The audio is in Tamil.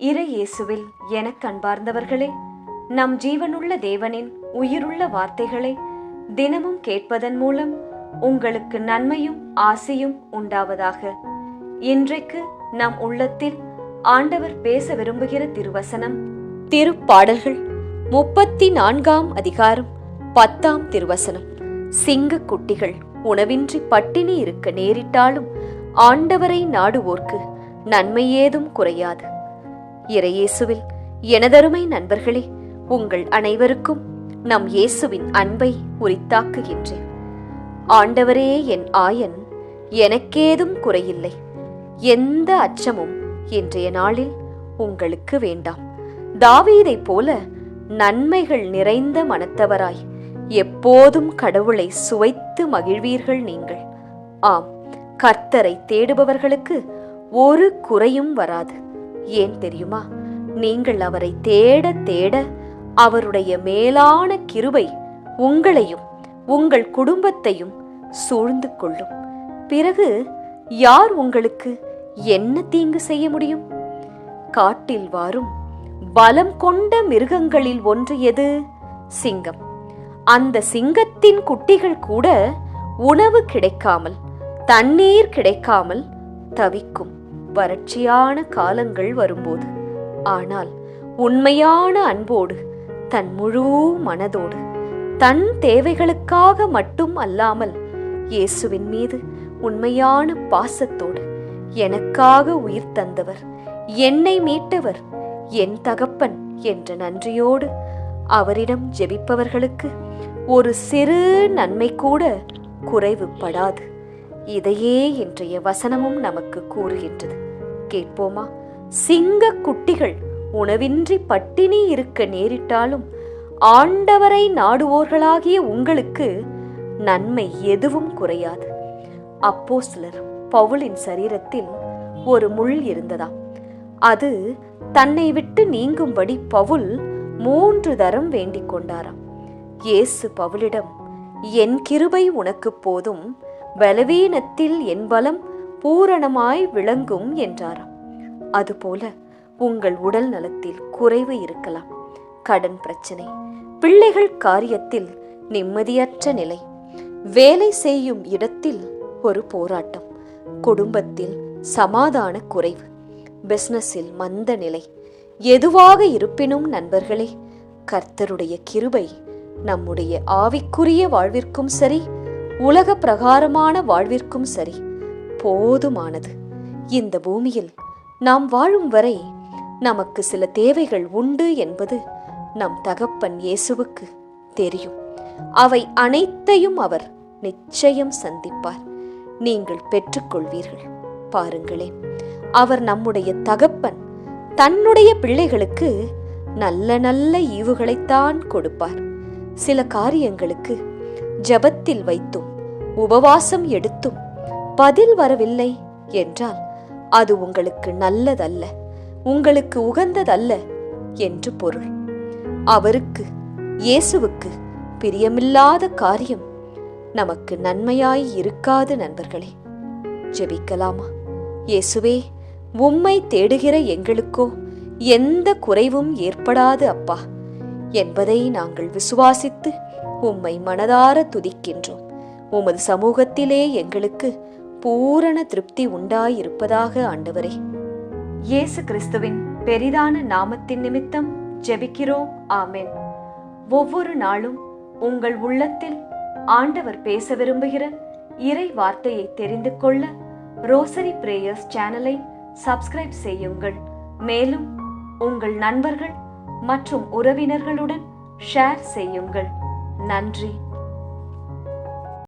இறை இயேசுவில் எனக் கண்பார்ந்தவர்களே நம் ஜீவனுள்ள தேவனின் உயிருள்ள வார்த்தைகளை தினமும் கேட்பதன் மூலம் உங்களுக்கு நன்மையும் ஆசையும் உண்டாவதாக. இன்றைக்கு நம் உள்ளத்தில் ஆண்டவர் பேச விரும்புகிற திருவசனம் திருப்பாடல்கள் முப்பத்தி நான்காம் அதிகாரம் பத்தாம் திருவசனம். சிங்க குட்டிகள் உணவின்றி பட்டினி இருக்க நேரிட்டாலும் ஆண்டவரை நாடுவோர்க்கு நன்மை ஏதும் குறையாது. இறையேசுவில் எனதருமை நண்பர்களே உங்கள் அனைவருக்கும் நம் இயேசுவின் அன்பை உரித்தாக்குகின்றேன். ஆண்டவரே என் ஆயன் எனக்கேதும் குறையில்லை. எந்த அச்சமும் இன்றைய நாளில் உங்களுக்கு வேண்டாம். தாவீதைப் போல நன்மைகள் நிறைந்த மனத்தவராய் எப்போதும் கடவுளை சுவைத்து மகிழ்வீர்கள் நீங்கள். ஆம் கர்த்தரை தேடுபவர்களுக்கு ஒரு குறையும் வராது. ஏன் தெரியுமா? நீங்கள் அவரை தேட தேட அவருடைய மேலான கிருபை உங்களையும் உங்கள் குடும்பத்தையும் சூழ்ந்து கொள்ளும். பிறகு யார் உங்களுக்கு என்ன தீங்கு செய்ய முடியும்? காட்டில் வாரும் பலம் கொண்ட மிருகங்களில் ஒன்று எது? சிங்கம். அந்த சிங்கத்தின் குட்டிகள் கூட உணவு கிடைக்காமல் தண்ணீர் கிடைக்காமல் தவிக்கும். வறட்சியான காலங்கள் வரும்போது. ஆனால் உண்மையான அன்போடு தன் முழு மனதோடு தன் தேவைகளுக்காக மட்டும் அல்லாமல் இயேசுவின் மீது உண்மையான பாசத்தோடு எனக்காக உயிர் தந்தவர் என்னை மீட்டவர் என் தகப்பன் என்ற நன்றியோடு அவரிடம் ஜெபிப்பவர்களுக்கு ஒரு சிறு நன்மை கூட குறைவுபடாது. இதையே இன்றைய வசனமும் நமக்கு கூறுகின்றது. கேட்போமா? சிங்க குட்டிகள் உணவின்றி பட்டினி இருக்க நேரிட்டாலும் ஆண்டவரை நாடுவோர்களாகிய உங்களுக்கு நன்மை எதுவும் குறையாது. அப்போ சிலர் பவுலின் சரீரத்தில் ஒரு முள் இருந்ததாம். அது தன்னை விட்டு நீங்கும்படி பவுல் மூன்று தரம் வேண்டிக் கொண்டாராம். இயேசு பவுலிடம் என் கிருபை உனக்கு போதும் பலவீனத்தில் என் பலம் பூரணமாய் விளங்கும் என்றாராம். அதுபோல உங்கள் உடல் நலத்தில் குறைவு இருக்கலாம். கடன் பிரச்சனை பிள்ளைகள் காரியத்தில் நிம்மதியற்ற நிலை வேலை செய்யும் இடத்தில் ஒரு போராட்டம் குடும்பத்தில் சமாதான குறைவு பிசினஸில் மந்த நிலை எதுவாக இருப்பினும் நண்பர்களே கர்த்தருடைய கிருபை நம்முடைய ஆவிக்குரிய வாழ்விற்கும் சரி உலக பிரகாரமான வாழ்விற்கும் சரி போதுமானது. இந்த பூமியில் நாம் வாழும் வரை நமக்கு சில தேவைகள் உண்டு என்பது நம் தகப்பன் இயேசுவுக்கு தெரியும். அவை அனைத்தையும் அவர் நிச்சயம் சந்திப்பார். நீங்கள் பெற்றுக்கொள்வீர்கள். பாருங்களேன். அவர் நம்முடைய தகப்பன் தன்னுடைய பிள்ளைகளுக்கு நல்ல நல்ல ஈவுகளைத்தான் கொடுப்பார். சில காரியங்களுக்கு ஜபத்தில் வைத்தும் உபவாசம் எடுத்தும் பதில் வரவில்லை என்றால் அது உங்களுக்கு நல்லதல்ல உங்களுக்கு உகந்ததல்ல என்று பொருள். அவருக்கு இயேசுவுக்கு பிரியமில்லாத காரியம் நமக்கு நன்மையாய் இருக்காது நண்பர்களே. ஜெபிக்கலாமா? இயேசுவே உம்மை தேடுகிற எங்களுக்கோ எந்த குறைவும் ஏற்படாது அப்பா. என்பதை நாங்கள் விசுவாசித்து உம்மை மனதார துதிக்கின்றோம். உமது சமூகத்திலே எங்களுக்கு பூரண திருப்தி உண்டாயிருப்பதாக ஆண்டவரே. இயேசு கிறிஸ்துவின் பெரிதான நாமத்தின் நிமித்தம் ஜெபிக்கிறோம். ஆமேன். ஒவ்வொரு நாளும் உங்கள் உள்ளத்தில் ஆண்டவர் பேச விரும்புகிற இறை வார்த்தையை தெரிந்து கொள்ள ரோசரி பிரேயர்ஸ் சேனலை சப்ஸ்கிரைப் செய்யுங்கள். மேலும் உங்கள் நண்பர்கள் மற்றும் உறவினர்களுடன் ஷேர் செய்யுங்கள். நன்றி.